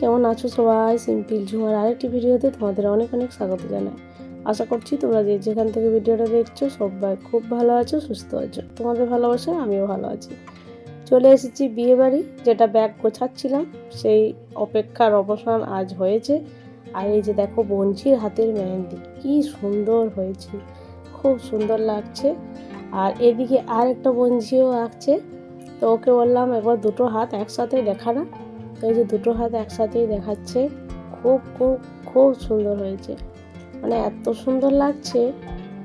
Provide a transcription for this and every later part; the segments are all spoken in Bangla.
কেমন আছো সবাই? সিম্পল ঝুমার আরেকটি ভিডিওতে তোমাদের অনেক অনেক স্বাগত জানাই। আশা করছি তোমরা যে যেখান থেকে ভিডিওটা দেখছ সবাই খুব ভালো আছো, সুস্থ আছো। তোমাদের ভালোবাসায় আমিও ভালো আছি। চলে এসেছি বিয়ে বাড়ি যেটা ব্যাগ গোছাচ্ছিলাম। সেই অপেক্ষার অবসান আজ হয়েছে। আর এই যে দেখো বঞ্চির হাতের মেহেন্দি, কি সুন্দর হয়েছে, খুব সুন্দর লাগছে। আর এদিকে আর একটা বঞ্চিও আঁকছে। তো ওকে বললাম, একবার দুটো হাত একসাথে দেখা না। তো এই যে দুটো হাত একসাথেই দেখাচ্ছে, খুব খুব খুব সুন্দর হয়েছে। মানে এত সুন্দর লাগছে,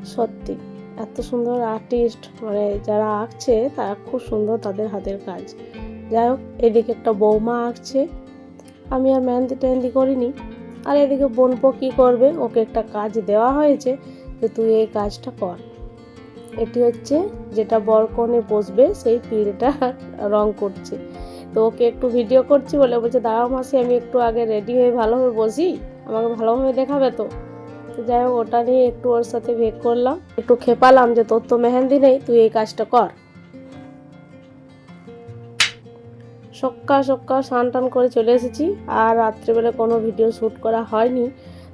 সত্যি। এত সুন্দর আর্টিস্ট মানে যারা আঁকছে, তারা খুব সুন্দর তাদের হাতের কাজ। যাই হোক, এদিকে একটা বৌমা আঁকছে। আমি আর মেহেন্দি টেহেন্দি করিনি। আর এদিকে বোনপো কী করবে? ওকে একটা কাজ দেওয়া হয়েছে যে তুই এই কাজটা কর। এটি হচ্ছে, যেটা বরকনে বসবে, সেই পিড়টা রং করছে। তো ওকে একটু ভিডিও করছি, বলে বলছে, দাঁড়াও মাসি, আমি একটু আগে রেডি হয়ে ভালোভাবে বসি, আমাকে ভালোভাবে দেখাবে তো। যাই হোক, ওটা নিয়ে একটু ওর সাথে ভেগ করলাম। একটু খেপালাম যে, তোর তো মেহেন্দি নেই, তুই এই কাজটা কর। সক্কা সক্কা স্নান টান করে চলে এসেছি, আর রাত্রেবেলা কোনো ভিডিও শ্যুট করা হয়নি।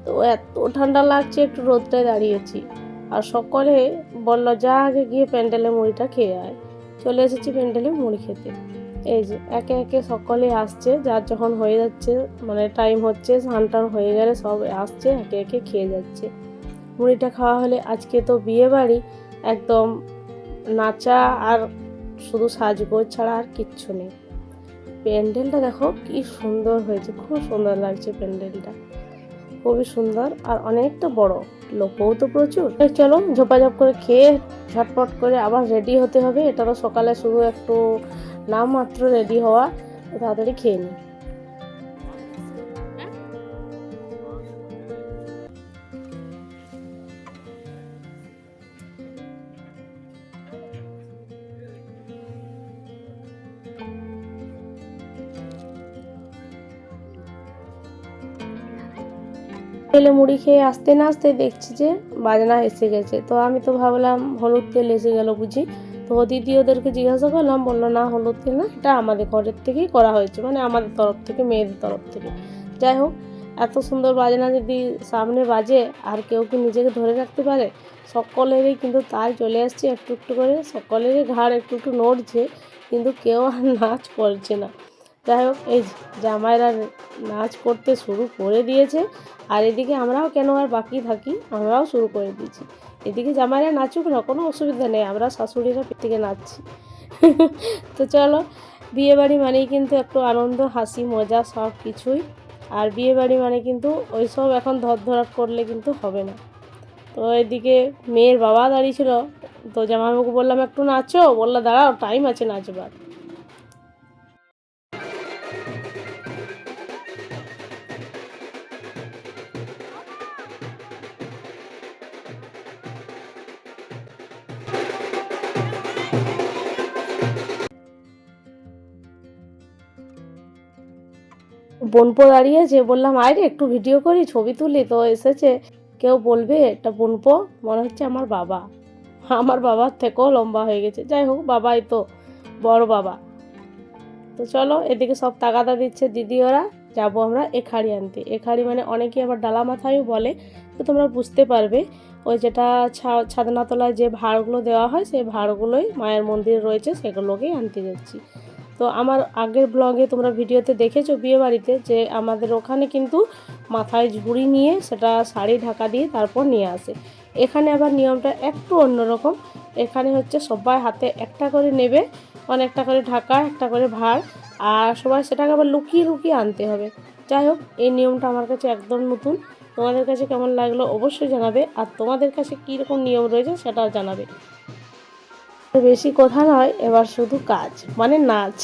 তো এত ঠান্ডা লাগছে, একটু রোদটায় দাঁড়িয়েছি। আর সকলে বলল, যা আগে গিয়ে প্যান্ডেলে মুড়িটা খেয়ে আয়। চলে এসেছি প্যান্ডেলে মুড়ি খেতে। এই যে, একে একে সকলে আসছে, যার যখন হয়ে যাচ্ছে মানে টাইম হচ্ছে, স্নান হয়ে গেলে সব আসছে, একে একে খেয়ে যাচ্ছে। মুড়িটা খাওয়া হলে আজকে তো বিয়ে বাড়ি, একদম নাচা আর শুধু সাজগোজ ছাড়া আর কিচ্ছু নেই। প্যান্ডেলটা দেখো কি সুন্দর হয়েছে, খুব সুন্দর লাগছে প্যান্ডেলটা। খুবই সুন্দর আর অনেকটা বড়, লোকও তো প্রচুর। চলো ঝোপাঝপ করে খেয়ে ঝটপট করে আবার রেডি হতে হবে, এটা তো সকালে শুধু একটু নাম মাত্র রেডি হওয়া, তাড়াতাড়ি খেয়ে নিই তেলে মুড়ি খেয়ে আসতে না আসতে দেখছি যে বাজনা এসে গেছে। তো আমি তো ভাবলাম হলুদ তেল এসে গেল বুঝি। তো দিদি ওদেরকে জিজ্ঞাসা করলাম, বলল, না, হলুদ তেল না এটা আমাদের ঘরের থেকেই করা হয়েছে মানে আমাদের তরফ থেকে, মেয়েদের তরফ থেকে। যাই হোক, এত সুন্দর বাজনা যদি সামনে বাজে, আর কেউ কি নিজেকে ধরে রাখতে পারে? সকলেরই কিন্তু তাই চলে আসছে একটু একটু করে, সকলেরই ঘাড় একটু একটু নড়ছে, কিন্তু কেউ আর নাচ করছে না। যাই হোক, এই জামাইরা নাচ করতে শুরু করে দিয়েছে, আর এদিকে আমরাও কেন আর বাকি থাকি, আমরাও শুরু করে দিয়েছি। এদিকে জামাইরা নাচুক না, কোনো অসুবিধা নেই, আমরা শাশুড়িরা থেকে নাচছি। তো চলো, বিয়েবাড়ি মানেই কিন্তু একটু আনন্দ, হাসি, মজা সব কিছুই। আর বিয়েবাড়ি মানে কিন্তু ওইসব এখন ধরধরাট করলে কিন্তু হবে না। তো এদিকে মেয়ের বাবা দাঁড়িয়েছিল তো জামাইবাবুকে বললাম, একটু নাচো? বলল, দাঁড়াও টাইম আছে, নাচবার। বোনপো দাঁড়িয়েছে বললাম, আয় একটু ভিডিও করি, ছবি তুলি। তো এসেছে, কেউ বলবে এটা বোনপো? মনে হচ্ছে আমার বাবা। আমার বাবার থেকেও লম্বা হয়ে গেছে। যাই হোক, বাবাই তো বড় বাবা। তো চলো, এদিকে সব তাগাদা দিচ্ছে দিদি ওরা। যাব আমরা এখাড়ি আনতে। এখাড়ি মানে অনেকেই আবার ডালা মাথায়ও বলে, তো তোমরা বুঝতে পারবে। ওই যেটা ছাদনাতলায় যে ভাড়গুলো দেওয়া হয়, সেই ভাড়গুলোই মায়ের মন্দির রয়েছে, সেগুলোকেই আনতে যাচ্ছি। তো আমার আগের ব্লগে তোমরা ভিডিওতে দেখেছ বিয়ে বাড়িতে যে আমাদের ওখানে কিন্তু মাথায় ঝুড়ি নিয়ে সেটা শাড়ি ঢাকা দিয়ে তারপর নিয়ে আসে। এখানে আবার নিয়মটা একটু অন্যরকম। এখানে হচ্ছে সবাই হাতে একটা করে নেবে, অনেকটা করে ঢাকা, একটা করে ভাড় আর সবাই সেটাকে আবার লুকিয়ে লুকিয়ে আনতে হবে। যাই হোক, এই নিয়মটা আমার কাছে একদম নতুন। তোমাদের কাছে কেমন লাগল অবশ্যই জানাবে, আর তোমাদের কাছে কীরকম নিয়ম রয়েছে সেটাও জানাবে। বেশি কথা নয় এবার শুধু কাজ মানে নাচ।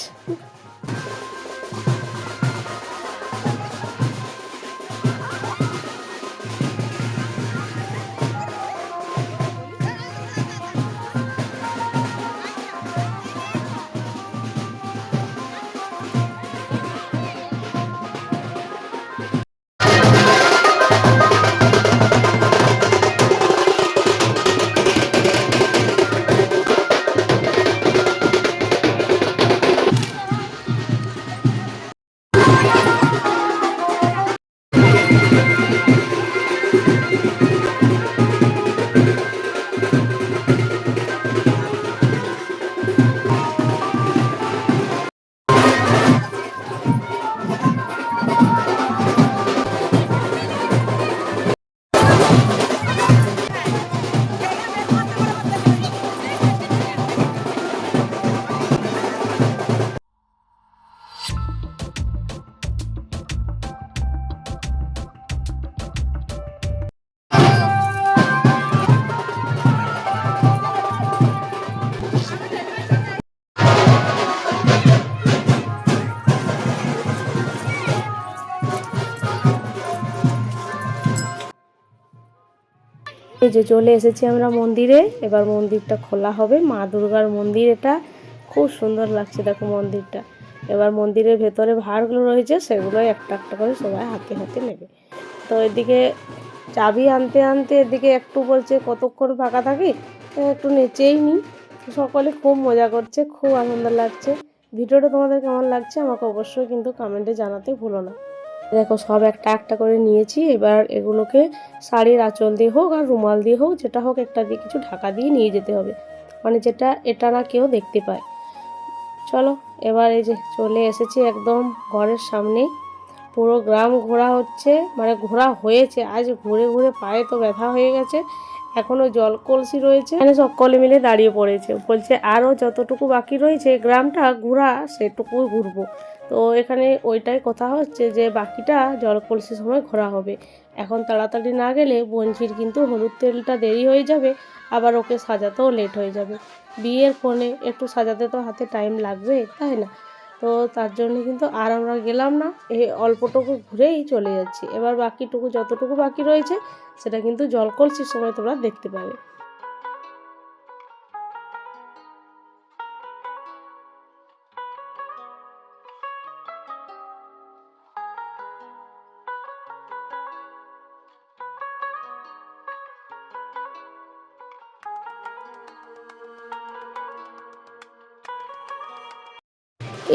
এই যে চলে এসেছি আমরা মন্দিরে। এবার মন্দিরটা খোলা হবে। মা দুর্গার মন্দির এটা খুব সুন্দর লাগছে দেখো মন্দিরটা। এবার মন্দিরের ভেতরে ভাড়গুলো রয়েছে সেগুলো একটা একটা করে সবাই হাতে হাতে নেবে। তো এদিকে চাবি আনতে আনতে এদিকে একটু বলছে, কতক্ষণ ফাঁকা থাকি? একটু নেচেই নিই সকলে খুব মজা করছে, খুব আনন্দ লাগছে। ভিডিওটা তোমাদের কেমন লাগছে আমাকে অবশ্যই কিন্তু কমেন্টে জানাতে ভুলো না। দেখো, সব একটা একটা করে নিয়েছি। এবার এগুলোকে শাড়ির আঁচল দিয়ে হোক আর রুমাল দিয়ে হোক, যেটা হোক একটা দিয়ে কিছু ঢাকা দিয়ে নিয়ে যেতে হবে। মানে যেটা, এটা না কেউ দেখতে পায়। চলো, এবার এই যে চলে এসেছি একদম ঘরের সামনেই পুরো গ্রাম ঘোরা হচ্ছে মানে ঘোরা হয়েছে। আজ ঘুরে ঘুরে পায়ে তো ব্যথা হয়ে গেছে। এখনও জল কলসি রয়েছে। মানে সকলে মিলে দাঁড়িয়ে পড়েছে। বলছে আরও যতটুকু বাকি রয়েছে গ্রামটা, ঘোরা সেটুকু ঘুরবো। তো এখানে ওইটাই কথা হচ্ছে যে বাকিটা জল কলসির সময় ঘোরা হবে। এখন তাড়াতাড়ি না গেলে বঞ্চির কিন্তু হলুদ তেলটা দেরি হয়ে যাবে, আবার ওকে সাজাতেও লেট হয়ে যাবে। বিয়ের ফোনে একটু সাজাতে তো হাতে টাইম লাগবে, তাই না? তো তার জন্য কিন্তু আর আমরা গেলাম না, এই অল্পটুকু ঘুরেই চলে যাচ্ছি। এবার বাকিটুকু যতটুকু বাকি রয়েছে, সেটা কিন্তু জল কলসির সময় তোমরা দেখতে পাবে।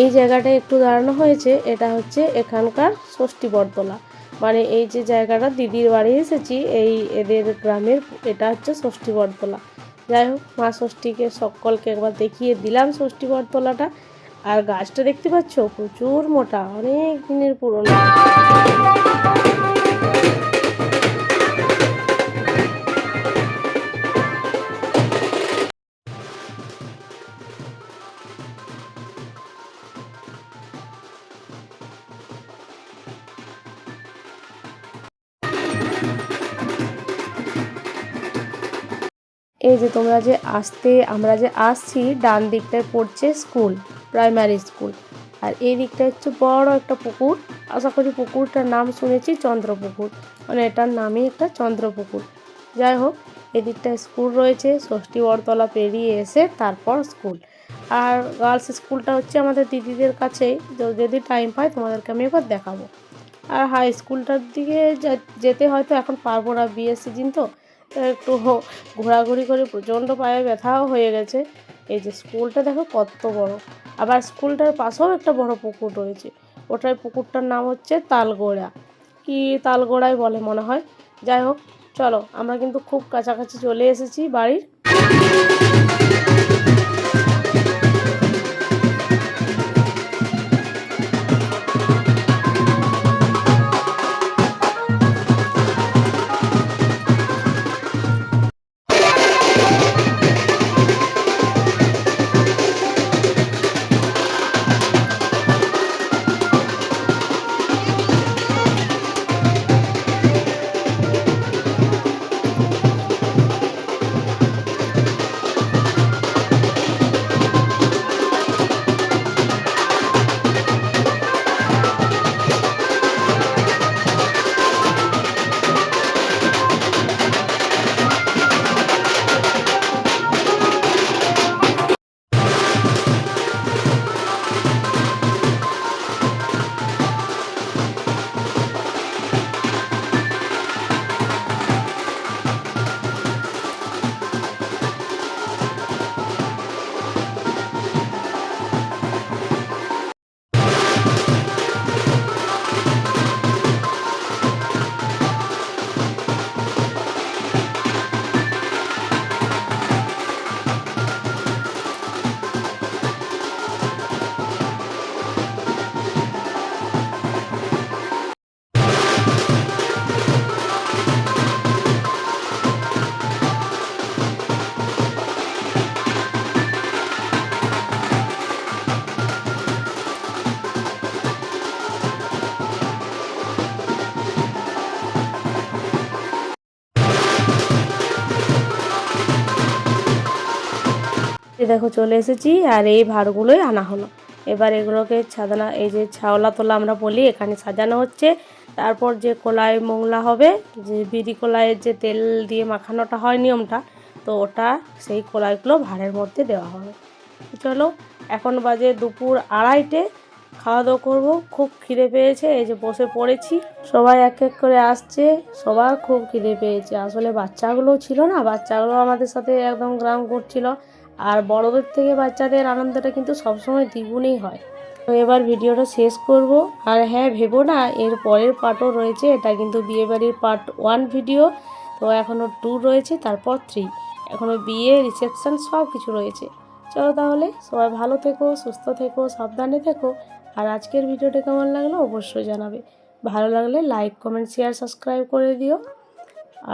এই জায়গাটা একটু দাঁড়ানো হয়েছে, এটা হচ্ছে এখানকার ষষ্ঠী বটতলা। মানে এই যে জায়গাটা দিদির বাড়ি এসেছি, এই এদের গ্রামের, এটা হচ্ছে ষষ্ঠী বটতলা। যাই হোক, মা ষষ্ঠীকে সকলকে একবার দেখিয়ে দিলাম ষষ্ঠী বটতলাটা। আর গাছটা দেখতে পাচ্ছ? প্রচুর মোটা, অনেক দিনের পুরনো। এই যে তোমরা যে আসতে, আমরা যে আসছি, ডান দিকটায় পড়ছে স্কুল, প্রাইমারি স্কুল। আর এই দিকটা হচ্ছে বড় একটা পুকুর। আশা করি পুকুরটার নাম শুনেছি, চন্দ্রপুকুর। মানে এটার নামই একটা চন্দ্রপুকুর। যাই হোক এদিকটা স্কুল রয়েছে, ষষ্ঠী বরতলা পেরিয়ে এসে তারপর স্কুল। আর গার্লস স্কুলটা হচ্ছে আমাদের দিদিদের কাছেই। যদি টাইম পাই, তোমাদেরকে আমি এবার দেখাবো। আর হাই স্কুলটার দিকে যেতে হয়তো এখন পারব না সিজন তো তো। একটু ঘোরাঘুরি করে প্রচণ্ড পায়ে ব্যথাও হয়ে গেছে। এই যে স্কুলটা দেখো কত বড়। আবার স্কুলটার পাশেও একটা বড় পুকুর রয়েছে। ওটার পুকুরটার নাম হচ্ছে তালগোড়া। কি তালগোড়াই বলে মনে হয়? যাই হোক, চলো, আমরা কিন্তু খুব কাছাকাছি চলে এসেছি বাড়ির। দেখো চলে এসেছি আর এই ভাড়গুলোই আনা হলো। এবার এগুলোকে ছাদানা, এই যে ছাওলা তোলা আমরা বলি, এখানে সাজানো হচ্ছে। তারপর যে কলাই মোংলা হবে, যে বিড়ি কলাইয়ের যে তেল দিয়ে মাখানোটা হয় নিয়মটা, তো ওটা সেই কলাইগুলো ভাঁড়ের মধ্যে দেওয়া হবে। চলো, এখন বাজে দুপুর আড়াইটে খাওয়া দাওয়া করব। খুব খিদে পেয়েছে, এই যে বসে পড়েছি। সবাই এক এক করে আসছে, সবার খুব খিদে পেয়েছে। আসলে বাচ্চাগুলো ছিল না, বাচ্চাগুলো আমাদের সাথে একদম গ্রাম করছিল। আর বড়দের থেকে বাচ্চাদের আনন্দটা কিন্তু সবসময় দ্বিগুণেই হয়। তো এবার ভিডিওটা শেষ করব। আর হ্যাঁ ভেবো না, এর পরের পার্টও রয়েছে। এটা কিন্তু বিয়েবাড়ির পার্ট ওয়ান ভিডিও তো এখনও টু রয়েছে, তারপর থ্রি এখনও বিয়ে রিসেপশন সব কিছু রয়েছে। চলো তাহলে, সবাই ভালো থেকো, সুস্থ থেকো, সাবধানে থেকো। আর আজকের ভিডিওটা কেমন লাগল অবশ্যই জানাবে। ভালো লাগলে লাইক কমেন্ট শেয়ার সাবস্ক্রাইব করে দিও।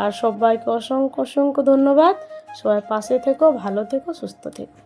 আর সবাইকে অসংখ্য অসংখ্য ধন্যবাদ। সবাই পাশে থেকো ভালো থেকো সুস্থ থেকো।